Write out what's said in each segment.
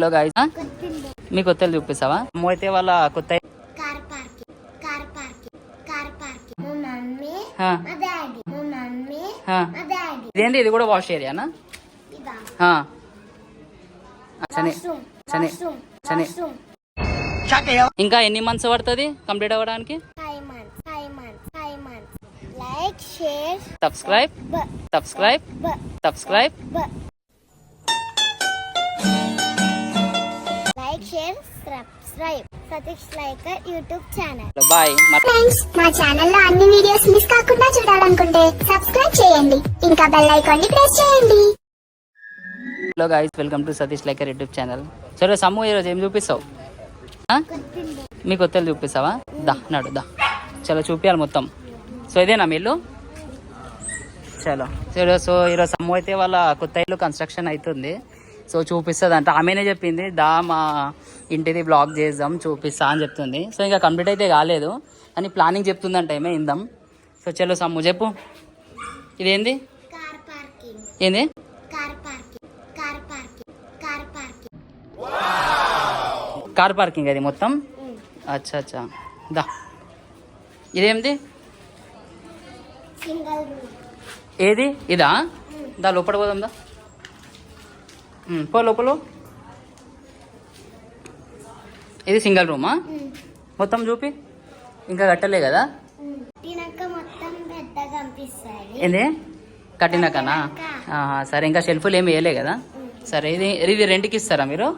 Hello guys మీ కొత్తలు చూపిస్తావా? అమ్మ అయితే వాళ్ళ కొత్త ఇదేంటి ఇది కూడా వాష్ ఏరియానా సరే. సరే. సరే. ఇంకా ఎన్ని మంత్స్ పడుతుంది కంప్లీట్ అవ్వడానికి? సబ్స్క్రైబ్ సబ్స్క్రైబ్ బ subscribe. Share subscribe Satish liker YouTube channel bye friends మా ఛానల్లో అన్ని వీడియోస్ మిస్ కాకుండా చూడాలనుకుంటే సబ్స్క్రైబ్ చేయండి. ఇంకా బెల్ ఐకాన్ని ప్రెస్ చేయండి. Hello guys welcome to Satish liker YouTube channel సరే సమ్ము ఈరోజు ఏం చూపిస్తావు? మీ కొత్తలు చూపిస్తావా? దా నాడు దా. చలో చూపించాలి మొత్తం. సో ఇదేనా మీ ఇల్లు? చలో. చలో సో ఈరోజు సమ్ము అయితే వాళ్ళ కొత్త ఇల్లు కన్స్ట్రక్షన్ అవుతుంది. సో చూపిస్తుంది అంటే ఆమెనే చెప్పింది దా మా ఇంటిది బ్లాగ్ చేద్దాం చూపిస్తా అని చెప్తుంది. సో ఇంకా కంప్లీట్ అయితే కాలేదు అని ప్లానింగ్ చెప్తుందంట ఏమే ఇందాం. సో చలో సమ్ము చెప్పు. ఇదేంది? ఏంది? Car parking. అది మొత్తం? అచ్చా అచ్చా. దా. రూమ్. ఏది? ఇదా? దా లోపల పోదాం దా. పో లోపల. ఇది సింగిల్ రూమా? మొత్తం చూపి. ఇంకా కట్టలే కదా? ఏంది? కట్టినాకనా? సరే ఇంకా షెల్ఫ్లు ఏమి వేయలే కదా? సరే ఇది ఇది రెంట్కి ఇస్తారా మీరు?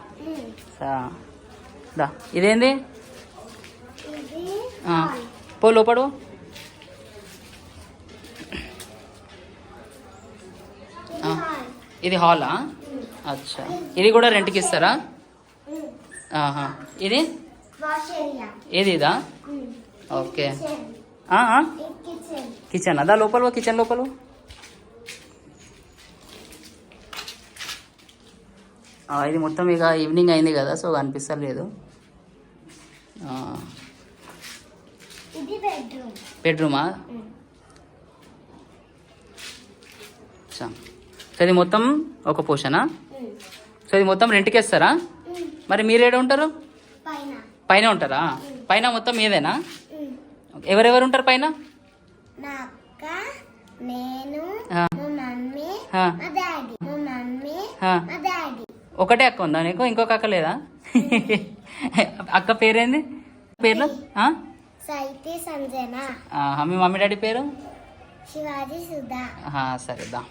దా ఇదేంది? పో లోపడు. ఇది హాలా? అచ్చా. ఇది కూడా రెంట్కి ఇస్తారా? ఆహా. ఇది? ఏది ఇదా ఓకే కిచెన్. అదా లోపల కిచెన్ లోపల? ఇది మొత్తం ఇక ఈవినింగ్ అయింది కదా సో ఇది బెడ్రూమ్. సో ఇది మొత్తం ఒక పోర్షనా? సో ఇది మొత్తం రెంట్కి ఇస్తారా మరి మీరు ఏడ ఉంటారు? పైన. ఉంటారా? పైన మొత్తం మీదేనా? ఎవరెవరు ఉంటారు పైన? ఒకటే అక్క ఉందా నీకు? ఇంకొక అక్క లేదా? అక్క పేరేంది? పేర్లు? మీ మమ్మీ డాడీ పేరు? శివాజీ సుధా. ఆహా, సరే దా.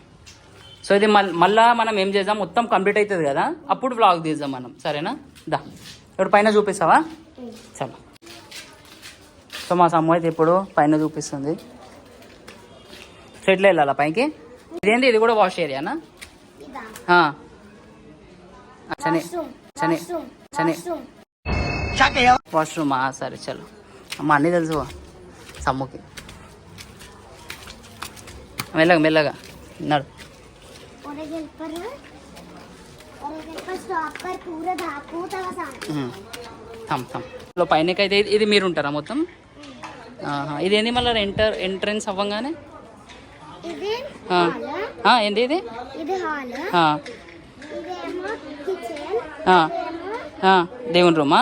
సో ఇది మళ్ళా మనం ఏం చేద్దాం? మొత్తం కంప్లీట్ అవుతుంది కదా? అప్పుడు బ్లాగ్ తీద్దాం మనం. సరేనా? దా. ఇప్పుడు పైన చూపిస్తావా? చలో సో మా సమ్మ అయితే ఇప్పుడు పైన చూపిస్తుంది. సో ఇట్లా వెళ్ళాలా పైకి? ఇదేంటి ఇది కూడా వాష్ ఏరియానా సరే. సరే. సరే. వాష్రూమా సరే చలో. అమ్మ అన్నీ తెలుసు. సమ్ముకి. మెల్లగా మెల్లగా. నడు. ಹೊರಗೆ థమ్ పైనకైతే ఇది మీరు ఉంటారా మొత్తం ఇదేంది మళ్ళీ ఎంటర్ ఎంట్రన్స్ అవ్వగానే ఏంది ఇది దేవుని రూమా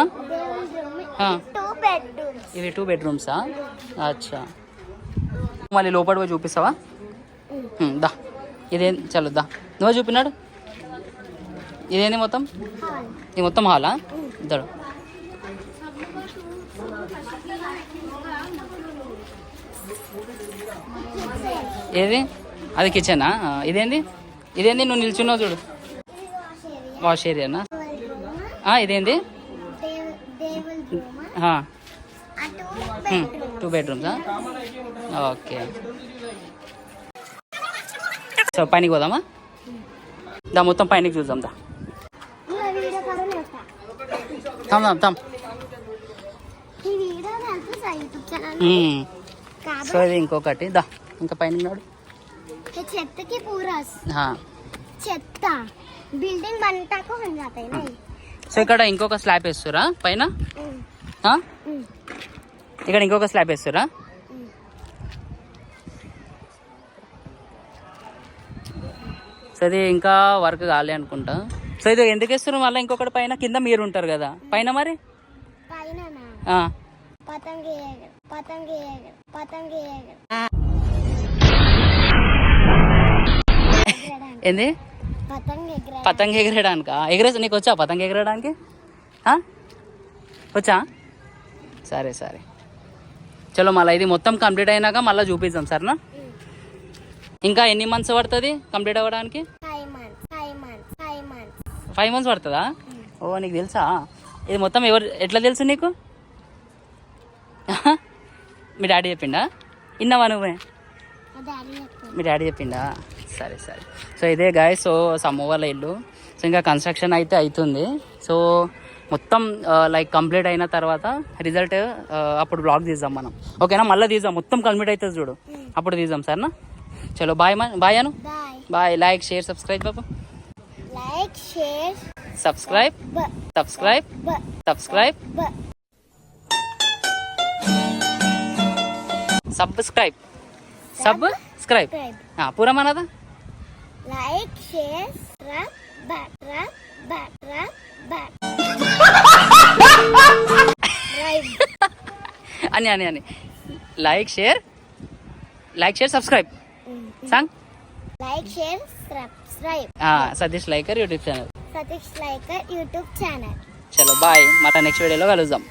ఇవి టూ బెడ్రూమ్సా అచ్చా మళ్ళీ లోపల పోయి చూపిస్తావా దా ఇదేం చలో దా నువ్వు చూపినాడు? ఇదేంది మొత్తం? ఇది మొత్తం హాలా ఇద్దరు. ఏది? అది కిచెనా ఇదేంది? ఇదేంది? నువ్వు నిల్చున్నావు చూడు. వాష్ ఏరియా వాష్ ఏరియానా ఇదేంది? Two బెడ్రూమ్సా okay. సో పైనకి పోదామా? దా మొత్తం పైనకి చూద్దాం దా. సో ఇది ఇంకొకటి దా. ఇంకా పైన ఉన్నాడు చెత్తకి చెత్త. బిల్డింగ్ సో ఇక్కడ ఇంకొక స్లాబ్ వేస్తురా? పైన? ఇక్కడ ఇంకొక స్లాబ్ వేస్తురా? సో అది ఇంకా వర్క్ కాలే అనుకుంటా. సో ఇది ఎందుకు ఇస్తున్నారు మళ్ళీ ఇంకొకటి పైన కింద మీరు ఉంటారు కదా. పైన మరి? ఏంది పతంగి ఎగర పతంగ ఎగరడానికి ఎగరే నీకు వచ్చా పతంగ ఎగరడానికి? వచ్చా? సరే సరే. చలో మళ్ళీ ఇది మొత్తం కంప్లీట్ అయినాక మళ్ళీ చూపిద్దాం సరేనా? ఇంకా ఎన్ని మంత్స్ పడుతుంది కంప్లీట్ అవ్వడానికి? ఫైవ్ మంత్స్ పడుతుందా? ఓ నీకు తెలుసా? ఇది మొత్తం ఎవరు ఎట్లా తెలుసు నీకు? మీ డాడీ చెప్పిండా? ఇన్నావా నువ్వే? మీ డాడీ చెప్పిండా. సరే సరే. సో ఇదే గాయ సో సమ్ము వాళ్ళ ఇల్లు. సో ఇంకా కన్స్ట్రక్షన్ అయితే అవుతుంది సో మొత్తం లైక్ కంప్లీట్ అయిన తర్వాత రిజల్ట్ అప్పుడు బ్లాగ్ తీద్దాం మనం. ఓకేనా మళ్ళీ తీద్దాం. మొత్తం కంప్లీట్ అవుతుంది చూడు. అప్పుడు తీద్దాం సరేనా? సబ్స్క్రైబ్ బాబు లైక్ షేర్ సబ్స్క్రైబ్ బ సబ్స్క్రైబ్ బ సబ్స్క్రైబ్ బ సబ్స్క్రైబ్ సబ్స్క్రైబ్ సబ్స్క్రైబ్ పూరా మనదా లైక్ షేర్ రబ్ బట్ రబ్ బట్ రబ్ బట్ రైట్ అని అని అని like share like share subscribe song like share subscribe हा Satish liker YouTube channel Satish liker YouTube channel चलो बाय मला नेक्स्ट व्हिडिओला घालू जाम